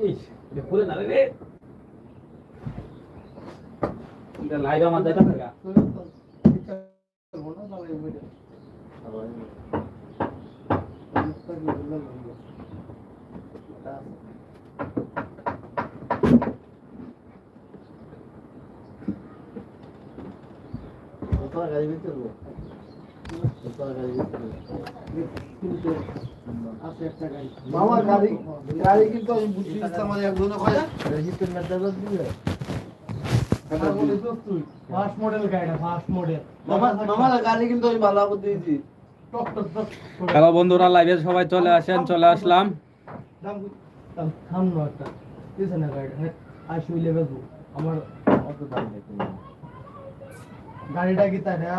ইস এটা খুলে না রে এটা লাইভ আমার দেখা থাকা মামা গাড়ি গাড়ি কিন্তু আমি বুঝি আমার একজনে কয় রেজিস্টার মেটার দিবে। ফার্স্ট মডেল গাড়িটা ফার্স্ট মডেল মামা মামা গাড়ি কিন্তু আমি ভালো করে দিয়েছি। হ্যালো বন্ধুরা লাইভে সবাই চলে আসেন চলে আসলাম। না একটা। গাড়িটা হ্যাঁ আমার অত দাম দেখি গাড়িটা কি তাই গাড়িটা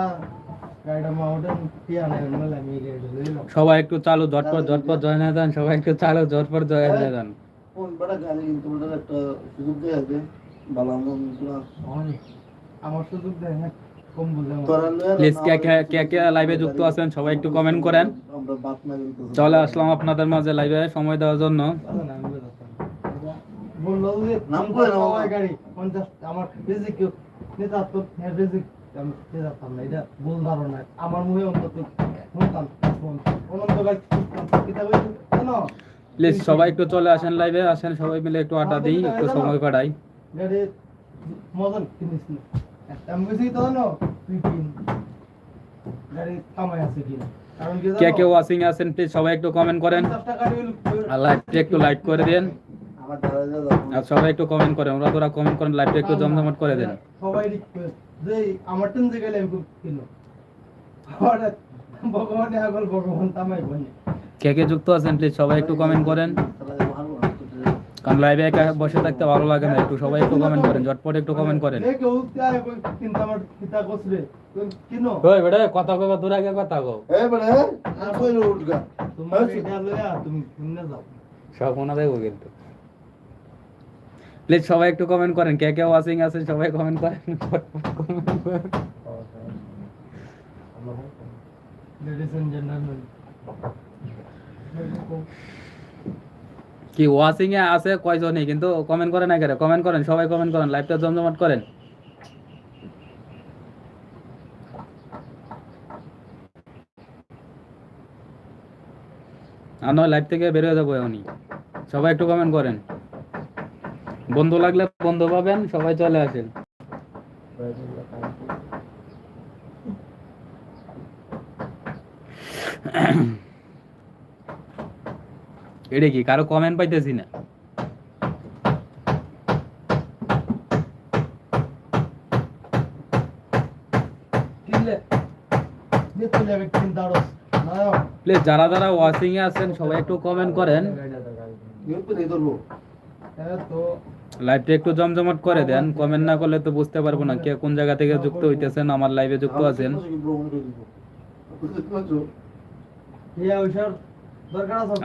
সবাই একটু চালু ঝটপট ঝটপট জয়েন হয়ে যান সবাই একটু চালু ঝটপট জয়েন হয়ে যান। কোন বড় গাড়ি কিন্তু ওটার একটা সুযোগ দেয়া আছে ভালো পুরা অনেক। আমার সুযোগ দেয় কম বললাম তোরা লয়ে প্লিজ কে কে কে কে লাইভে যুক্ত আছেন সবাই একটু কমেন্ট করেন। না চলে আসলাম আপনাদের মাঝে লাইভে সময় দেওয়ার জন্য। আমার আমি না এটা ভুল ধারণা। আমার মুখে অন্তত শুনতাম অনন্ত গাড়ি কিতাব কেন প্লিজ সবাই একটু চলে আসেন লাইভে আসেন সবাই মিলে একটু আড্ডা দিই একটু সময় কাটাই। গাড়ি মদন কিনিস না? আমি বেশি তো জানো? তুই কিন। গাড়ি কামাই আছে কিনা? কে কে ওয়াচিং আছেন প্লিজ সবাই একটু কমেন্ট করেন। আর লাইভটা একটু লাইক করে দেন। দাদা দাদা। আর সবাই একটু কমেন্ট করেন ওরা তোরা কমেন্ট করেন লাইভটা একটু জমজমাট করে দেন। সবাই রিকোয়েস্ট যে আমার টেন যে গেলে। আমি কিনো হঠাৎ ভগবানে আগল ভগবান তামাই বনে। কে কে যুক্ত আছেন প্লিজ সবাই একটু কমেন্ট করেন। কারণ লাইভে একা বসে থাকতে ভালো লাগে না একটু সবাই একটু কমেন্ট করেন ঝটপট একটু কমেন্ট করেন। কেউ কিন্তু আমার পিতা কসরে কিনো? ওই বেটা কথা কইবা আগে কথা কও। এ বড় কই উঠগা। তোমার এটা লইয়া তুমি কিনে যাও। সব মনে দেখব কিন্তু। প্লিজ সবাই একটু কমেন্ট করেন কে কে ওয়াচিং আছে সবাই কমেন্ট করেন। কি ওয়াচিং এ আছে কয়জনই? কিন্তু কমেন্ট করেন না কেন? কমেন্ট করেন সবাই কমেন্ট করেন লাইভটা জমজমাট করেন। আর নয় লাইভ থেকে বের হয়ে যাব এখনই। সবাই একটু কমেন্ট করেন। বন্ধু লাগলে বন্ধু পাবেন সবাই চলে আসেন। এটা কি কারও কমেন্ট পাইতেছি না? প্লিজ যারা যারা ওয়াচিং এ আছেন সবাই একটু কমেন্ট করেন। হ্যাঁ তো লাইভটা একটু জমজমাট করে দেন। কমেন্ট না করলে তো বুঝতে পারব না কে কোন জায়গা থেকে যুক্ত হইতেছেন আমার লাইভে যুক্ত আছেন।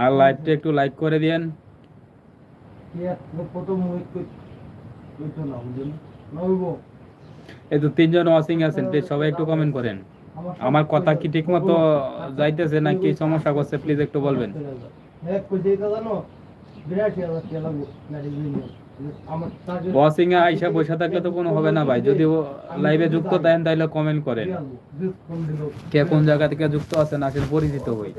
আর লাইভটা একটু লাইক করে দিয়েন। প্রথম উইক কই? কইতো না বুঝুন নইবো এই তো তিনজন ওয়াচিং আছেন প্লিজ সবাই একটু কমেন্ট করেন। আমার কথা কি ঠিক মতো যাইতেছে না কি সমস্যা করছে প্লিজ একটু বলবেন। হ্যাঁ কই যেটা জানো? বিরাট হাজার টাকা লাগবে গাড়ি নিয়ে ওয়াচিং এ আইসা বসে থাকলে তো কোনো হবে না ভাই। যদি লাইভে যুক্ত দেন তাহলে কমেন্ট করেন। কে কোন জায়গা থেকে যুক্ত আছেন আসেন পরিচিত হই।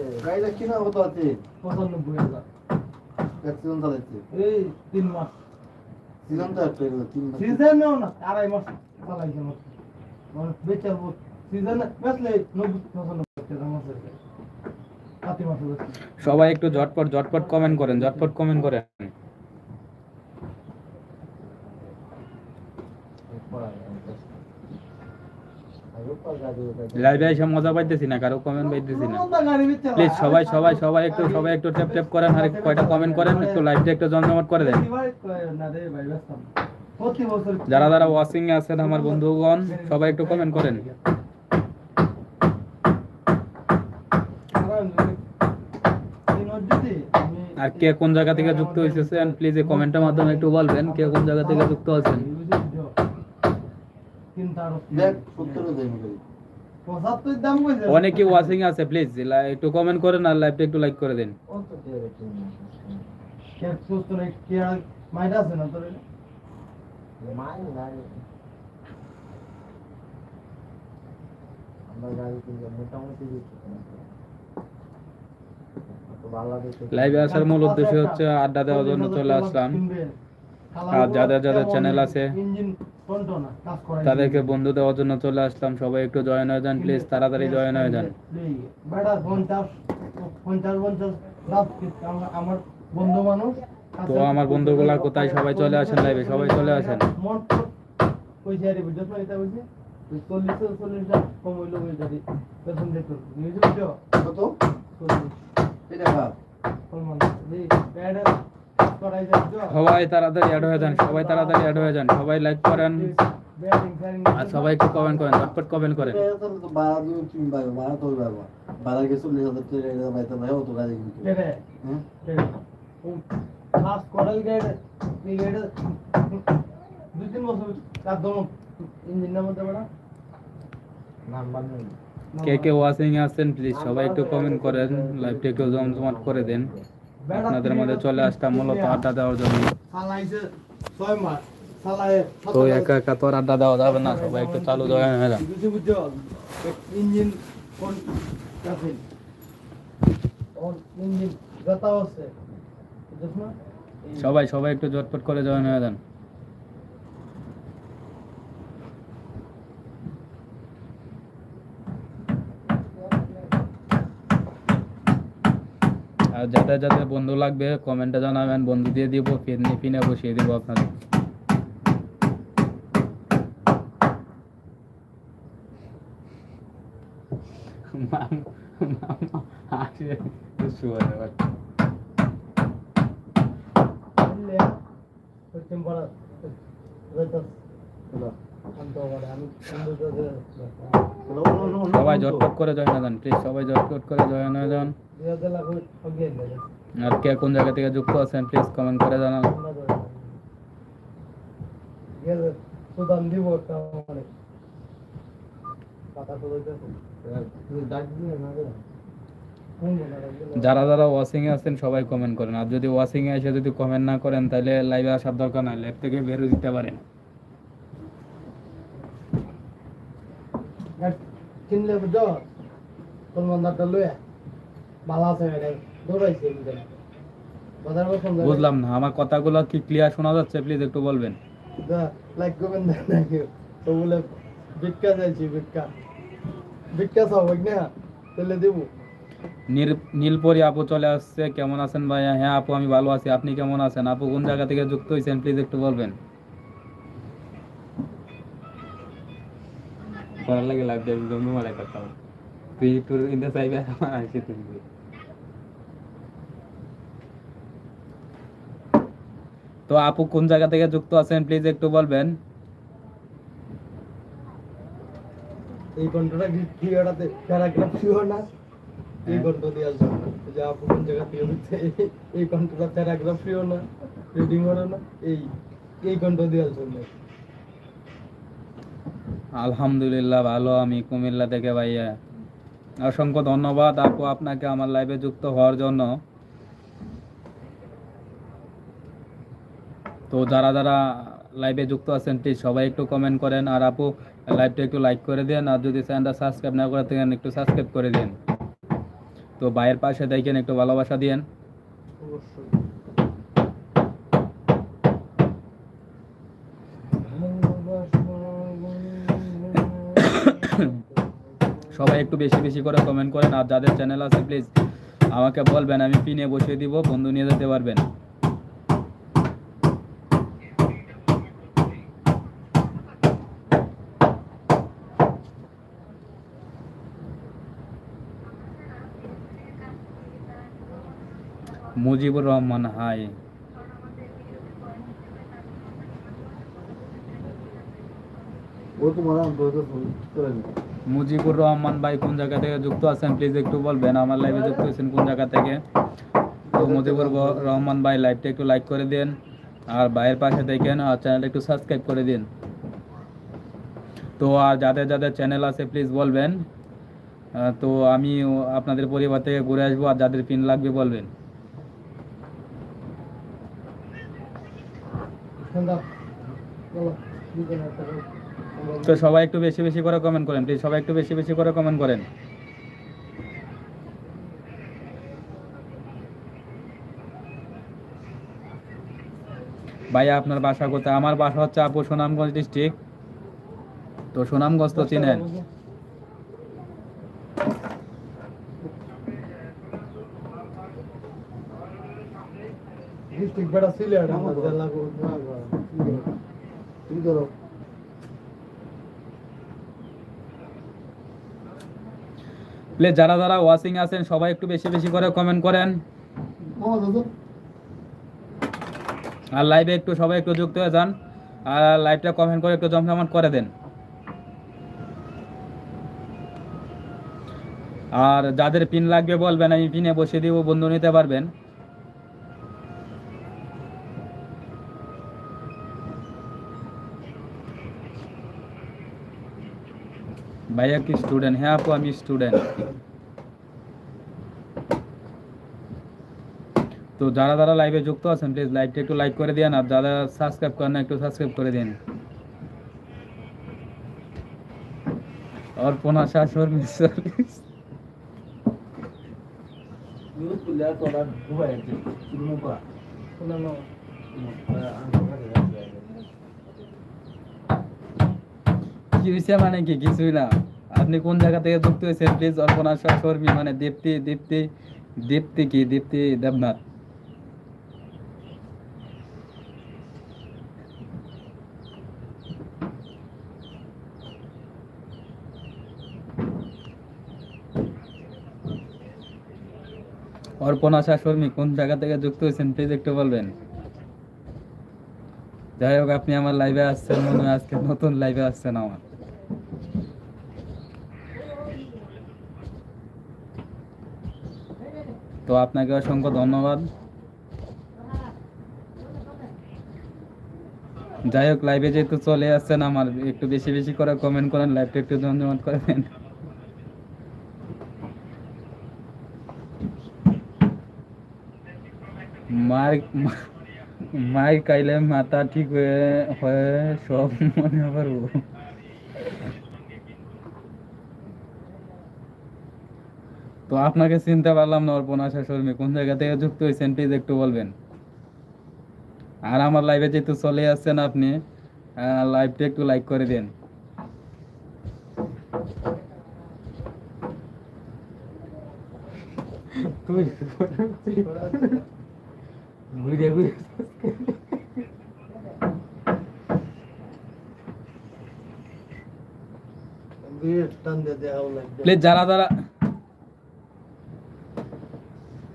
সবাই একটু ঝটপট ঝটপট কমেন্ট করেন ঝটপট কমেন্ট করেন। লাইভে এসে মজা পাইতেছি না, কারও কমেন্ট পাইতেছি না। প্লিজ সবাই সবাই সবাই একটু সবাই একটু ট্যাপ ট্যাপ করেন, আর কয়টা কমেন্ট করেন, একটু লাইভটা একটু জমজমাট করে দেন। যারা যারা ওয়াচিং এ আছেন আমার বন্ধুগণ, সবাই একটু কমেন্ট করেন। আর কে কোন জায়গা থেকে যুক্ত হয়েছেন প্লিজ এই কমেন্টের মাধ্যমে একটু বলবেন, কে কোন জায়গা থেকে যুক্ত আছেন। দেখ অনেকে ওয়াচিং আছে প্লিজ একটু কমেন্ট করেন আর লাইভটা একটু লাইক করে দিন। লাইভে আসার মূল উদ্দেশ্য হচ্ছে আড্ডা দেওয়ার জন্য চলে আসলাম। আর যাদের যাদের চ্যানেল আছে, তাদেরকে বন্ধু দেওয়ার জন্য চলে আসলাম। সবাই একটু জয়েন হয়ে যান প্লিজ তাড়াতাড়ি জয়েন হয়ে যান। আমার- বন্ধু মানুষ তো আমার বন্ধুগুলা কোথায়? সবাই চলে আসেন লাইভে সবাই চলে আসেন। কত? সবাই তাড়াতাড়ি অ্যাড হয়ে যান, সবাই তাড়াতাড়ি অ্যাড হয়ে যান, সবাই লাইক করেন। আর সবাই একটু কমেন্ট করেন, ঝটপট কমেন্ট করেন। কে কে ওয়াচিং আছেন প্লিজ সবাই একটু কমেন্ট করেন লাইভটা একটু জমজমাট করে দেন। আপনাদের মধ্যে চলে আসতাম মূলত আড্ডা দেওয়ার জন্য। তো একা একা তো আড্ডা দেওয়া যাবে না সবাই একটু চালু বুঝছ ইঞ্জিন কোন সবাই সবাই একটু জটপট করে জয়েন হয়ে যান। আর যাদের যাদের বন্ধু লাগবে কমেন্টে জানাবেন বন্ধু দিয়ে দিব পিনে পিনে বসিয়ে দিব আপনাদের? সবাই ঝটপট করে যান প্লিজ সবাই ঝটপট করে দেবে। আর কে কোন জায়গা থেকে যুক্ত আছেন প্লিজ কমেন্ট করে জানান? যারা যারা ওয়াচিং এ আছেন, সবাই কমেন্ট করেন আর যদি ওয়াচিং এ এসে যদি কমেন্ট না করেন, তাহলে লাইভে আসার দরকার নাই লাইভ থেকে বেরো দিতে পারেন কিনলে বুঝছ? তোর মন্দারটা লয়ে ভালো আছে দৌড়াইছে বুঝলাম না আমার কথাগুলো কি ক্লিয়ার শোনা যাচ্ছে? প্লিজ একটু বলবেন। লাইক করবেন না তো বলে ভিক্ষা চাইছি ভিক্ষা। ভিক্ষা সব না? তাহলে দেবো। নীল- নীলপরি আপু চলে আসছে। কেমন আছেন ভাইয়া? হ্যাঁ আপু আমি ভালো আছি। আপনি কেমন আছেন? আপু কোন জায়গা থেকে যুক্ত হয়েছেন প্লিজ একটু বলবেন। করার লাগে লাইভ দেব জন্য মালাই করতাম তুই একটু ইন্দা চাইবে আমার আসি তুমি তো আপু কোন জায়গা থেকে যুক্ত আছেন প্লিজ একটু বলবেন? এই ঘন্টাটা কি কি ওটাতে প্যারাগ্রাফ ছিল না? এই ঘণ্টা দিয়ে আসবে। যে আপু কোন জায়গা থেকে দিচ্ছে এই ঘন্টাটা প্যারাগ্রাফ ছিল না? রিডিং হলো না? এই এই ঘণ্টা দিয়ে আসবে। আলহামদুলিল্লাহ, ভালো আমি কুমিল্লা থেকে ভাইয়া। অসংখ্য ধন্যবাদ আপু আপনাকে আমার লাইভে যুক্ত হওয়ার জন্য। তো যারা যারা লাইভে যুক্ত আছেন প্লিজ সবাই একটু কমেন্ট করেন। আর আপু লাইভটা একটু লাইক করে দেন আর যদি চ্যানেলটা সাবস্ক্রাইব না করে থাকেন, একটু সাবস্ক্রাইব করে দিন তো ভাইয়ের পাশে দেখেন, একটু ভালোবাসা দিয়েন অবশ্যই সবাই একটু বেশি বেশি করে কমেন্ট করেন আর যাদের চ্যানেল আছে প্লিজ আমাকে বলবেন, আমি পিনে বসিয়ে দিব, বন্ধু নিয়ে যেতে পারবেন। মুজিবুর রহমান হাই ও তোমার তো তো করে নে মুজিবুর রহমান ভাই কোন জায়গা থেকে যুক্ত আছেন? প্লিজ একটু বলবেন, আমার লাইভে যুক্ত হয়েছেন কোন জায়গা থেকে? তো মুজিবুর রহমান ভাই লাইভটা একটু লাইক করে দিন, আর ভাইয়ের পাশে দেখেন, আর চ্যানেলটা একটু সাবস্ক্রাইব করে দিন। তো আর যাদের যাদের চ্যানেল আছে প্লিজ বলবেন। তো আমি আপনাদের পরিবার থেকে ঘুরে আসব, আর যাদের পিন লাগবে বলবেন। তো সবাই একটু বেশি বেশি করে কমেন্ট করেন প্লিজ সবাই একটু বেশি বেশি করে কমেন্ট করেন। ভাইয়া আপনার বাসা কোথায়? আমার বাসা হচ্ছে আপু সুনামগঞ্জ ডিস্ট্রিক্ট তো সুনামগঞ্জ তো চিনেন? ডিস্ট্রিক্ট বেড়া সিলেট। আমার জেলা গো তুমি করো প্লিজ, যারা যারা ওয়াচিং আছেন, সবাই একটু বেশি বেশি করে কমেন্ট করেন। আর লাইভে একটু, সবাই একটু যুক্ত হয়ে যান। আর লাইভটা কমেন্ট করে একটু জমজমাট করে দেন। আর যাদের পিন লাগবে বলবেন, আমি পিনে বসিয়ে দিব, বন্ধু নিতে পারবেন। ভাইয়া কি স্টুডেন্ট হ্যাঁ আপু আমি স্টুডেন্ট তো যারা যারা লাইভে যুক্ত আছেন প্লিজ লাইভটা একটু লাইক করে দিন আর যারা সাবস্ক্রাইব করেন একটু সাবস্ক্রাইব করে দিন অর্পণা শাশুর করলে আর তোরা ঘুমাই আছে শুরু করা না না কি হয়েছে মানে কি? কিছুই না। আপনি কোন জায়গা থেকে যুক্ত হয়েছেন প্লিজ সহকর্মী মানে দীপ্তি দীপ্তি দীপ্তি কি? দীপ্তি দেবনাথ। কোন জায়গা থেকে যুক্ত হয়েছেন প্লিজ একটু বলবেন। যাই হোক, আপনি আমার লাইভে আসছেন, মনে হয় আজকে নতুন লাইভে আসছেন আমার। তো আপনাকে অসংখ্য ধন্যবাদ। যাই হোক লাইভে যেহেতু চলে আসছেন, আমার একটু বেশি বেশি করে কমেন্ট করেন লাইভটা একটু জমজমাট করবেন মার মাই কাইলে মাথা ঠিক হয়ে হয়ে সব মনে পারব তো আপনাকে চিনতে পারলাম না অর্পণা শাশুড়ি কোন জায়গা থেকে যুক্ত হয়েছেন প্লিজ একটু বলবেন। আর আমার লাইভে যেহেতু চলে আসছেন আপনি লাইভটা একটু লাইক করে দিন। প্লিজ যারা যারা বেটা নেটও টান দিয়ে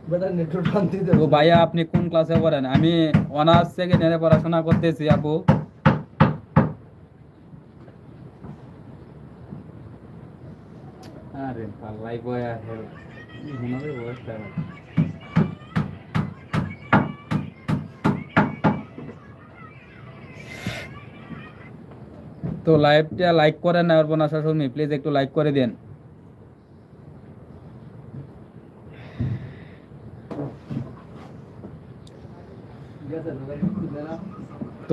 তো ভাইয়া আপনি কোন ক্লাসে পড়েন? আমি অনার্স সেকেন্ড ইয়ারে পড়াশোনা করতেছি আপু। আরে পাল্লাই বয়া হেল মনে বয়সটা তো লাইভটা লাইক করেন না অর্পণা শাশুড়ি প্লিজ একটু লাইক করে দেন।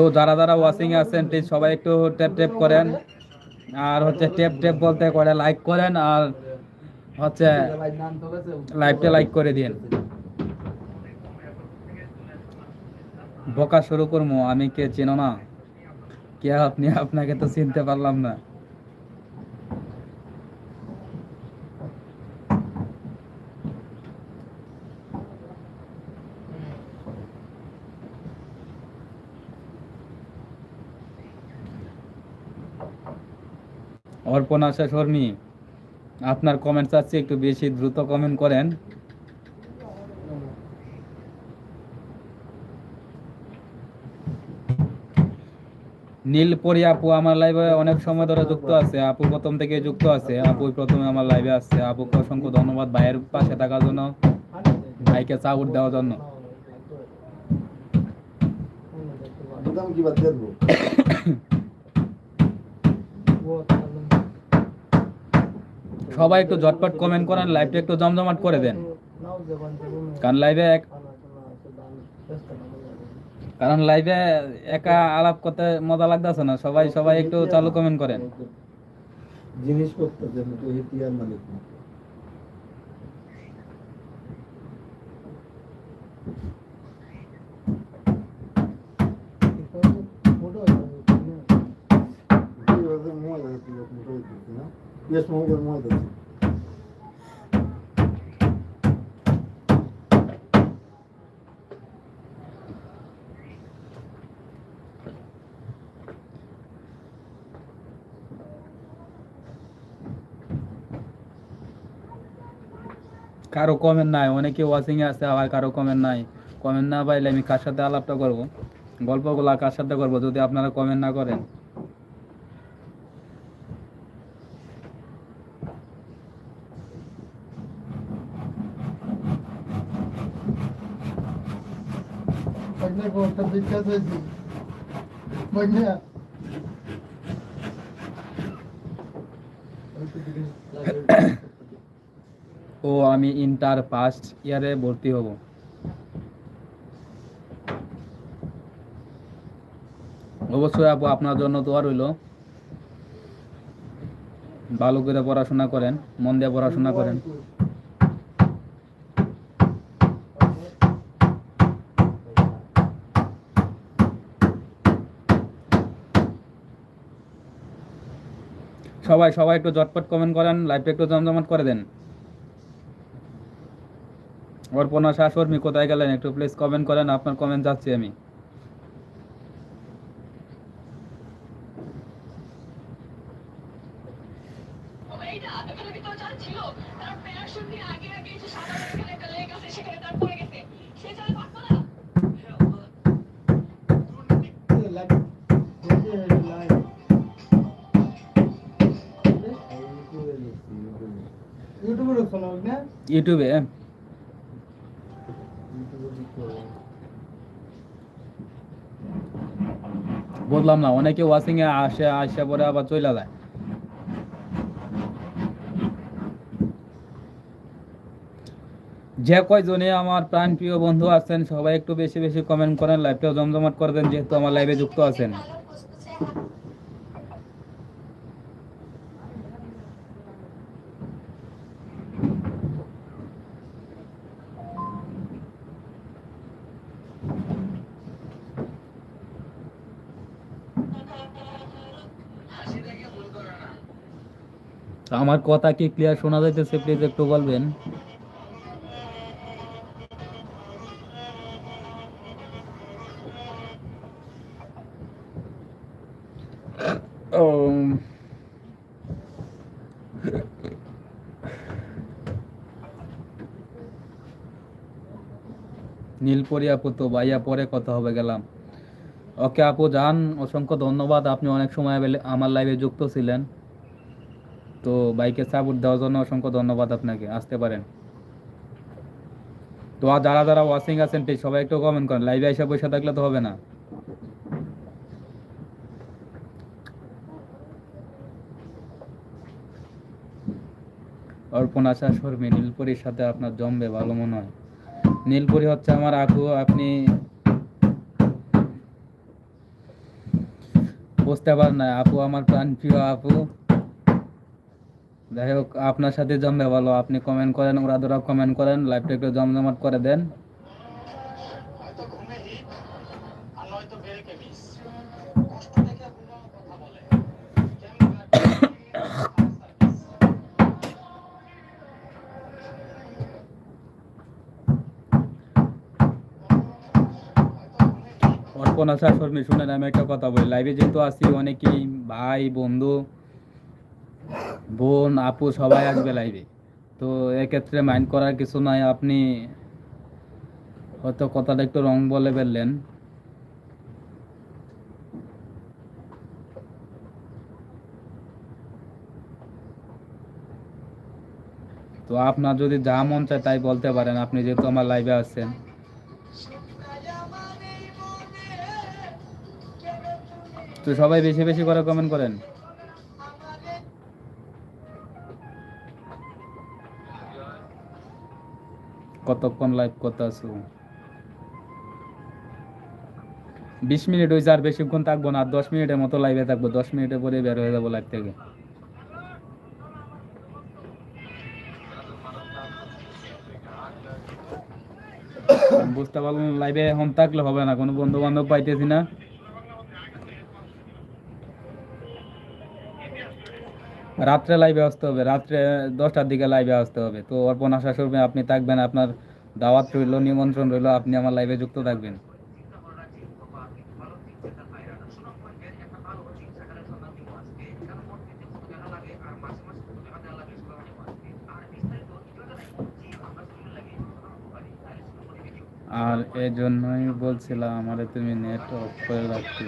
তো যারা যারা ওয়াচিং আছেন প্লিজ সবাই একটু ট্যাপ ট্যাপ করেন। আর হচ্ছে ট্যাপ ট্যাপ বলতে করে লাইক করেন, আর হচ্ছে লাইভটা লাইক করে দিন। বকা শুরু করব আমি কে চেনো না? কে আপনি? আপনাকে তো চিনতে পারলাম না। অর্পণা শর্মী আপনার কমেন্ট চাচ্ছি, একটু বেশি দ্রুত কমেন্ট করেন। নীলপরি আপু, আমার লাইভে অনেক সময় ধরে যুক্ত আছে। আপু প্রথম থেকে যুক্ত আছে। আপু প্রথমে আমার লাইভে আসছে। আপুকে অসংখ্য ধন্যবাদ ভাইয়ের পাশে থাকার জন্য, ভাইকে চাউট দেওয়ার জন্য। কি বাদ দিয়ে দেবো সবাই একটু ঝটপট কমেন্ট করেন লাইভটা একটু জমজমাট করে দেন। কারণ লাইভে এক কারণ লাইভে একা আলাপ করতে মজা লাগতেছে না। সবাই সবাই একটু চালু কমেন্ট করেন। জিনিসপত্র যেন তো ইতিহার মালিক না। এইভাবে মজা হচ্ছে, মোটা হচ্ছে, মজা হচ্ছে। কারও কমেন্ট নাই, অনেকে ওয়াচিং এ আছে, আবার কারও কমেন্ট নাই। কমেন্ট না পাইলে আমি কার সাথে আলাপটা করব? গল্পগুলা কার সাথে করব? যদি আপনারা কমেন্ট না করেন। Magna ও, আমি ইন্টার ফার্স্ট ইয়ারে ভর্তি হব। অবশ্যই আপু, আপনার জন্য দোয়া রইল। ভালো করে পড়াশোনা করেন, মন দিয়ে পড়াশোনা করেন। সবাই সবাই একটু জটপট কমেন্ট করেন লাইভটা একটু জমজমাট করে দেন। অর্পণা শাসর্মী কোথায় গেলেন? একটু প্লিজ কমেন্ট করেন, আপনার কমেন্ট যাচ্ছি আমি। ছিল আগে আগে সাদা সেখানে তার ইউটিউবে? বুঝলাম না, অনেকে ওয়াচিং এ আসে আসে পরে আবার চলে যায়। যে কয়জনে আমার প্রাণ প্রিয় বন্ধু আছেন, সবাই একটু বেশি বেশি কমেন্ট করেন লাইভটাও জমজমাট করে দেন, যেহেতু আমার লাইভে যুক্ত আছেন। আমার কথা কি ক্লিয়ার শোনা যাইতেছে? প্লিজ একটু বলবেন। ও নীলপরি আপু তো ভাইয়া পরে কথা হবে গেলাম। ওকে আপু যান অসংখ্য ধন্যবাদ আপনি অনেক সময় আমার লাইভে যুক্ত ছিলেন। তো বাইকে সাপোর্ট দেওয়ার জন্য অসংখ্য ধন্যবাদ আপনাকে। আসতে পারেন। তো আর যারা যারা ওয়াচিং আছেন প্লিজ সবাই একটু কমেন্ট করেন। লাইভে এসে বসে থাকলে তো হবে না। অর্পণ আশা শর্মী, নীলপরির সাথে আপনার জমবে ভালো মনে হয়। নীলপরি হচ্ছে আমার আপু আপনি বুঝতে পারেন না, আপু আমার প্রাণ প্রিয় আপু। যাই হোক আপনার সাথে জমবে ভালো। আপনি কমেন্ট করেন ওরা ধরা কমেন্ট করেন লাইভটা একটু জমজমাট করে দেন। অর্পণ আশা শর্মী শুনেন আমি একটা কথা বলি। লাইভে যেহেতু আছি অনেকেই ভাই বন্ধু বোন, আপু সবাই আসবে লাইভে তো এক্ষেত্রে মাইন্ড করার কিছু নাই, আপনি হয়তো কথাটা একটু রং বলে ফেললেন। তো আপনার যদি যা মন চায় তাই বলতে পারেন, আপনি যেহেতু আমার লাইভে আছেন। তো সবাই বেশি বেশি করে কমেন্ট করেন। কতক্ষণ লাইভ করতে আছো বিশ মিনিট হয়েছে আর বেশিক্ষণ থাকব না, আর দশ মিনিটের মতো লাইভে থাকব, দশ মিনিটের পরে বের হয়ে যাব লাইভ থেকে। বুঝতে পারলাম লাইভে এখন থাকলে হবে না, কোনো বন্ধু বান্ধব পাইতেছি না। রাত্রে লাইভে আসতে হবে, রাত্রে দশটার দিকে লাইভে আসতে হবে। তো অর্পণ আশা করবেন আপনি থাকবেন, আপনার দাওয়াত রইল, নিমন্ত্রণ রইল, আপনি আমার লাইভে যুক্ত থাকবেন। আর এই জন্যই বলছিলাম, আমারে তুমি নেট অফ করে রাখতে।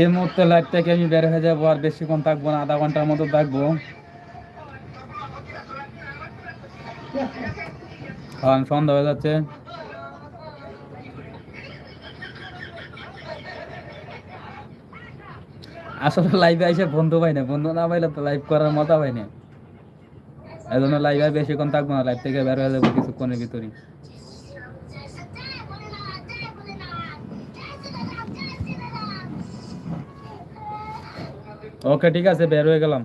এই মুহূর্তে লাইভ থেকে আমি বের হয়ে যাব, আর বেশিক্ষণ থাকব না, আধা ঘণ্টার মতো থাকব। কারণ সন্ধ্যা হয়ে যাচ্ছে। আসলে লাইভে এসে বন্ধু পাই না, বন্ধু না পাইলে তো লাইভ করার মজা পাই না। এই জন্য লাইভে বেশিক্ষণ থাকব না লাইভ থেকে বের হয়ে যাব কিছুক্ষণের ভিতরেই। ওকে ঠিক আছে বের হয়ে গেলাম।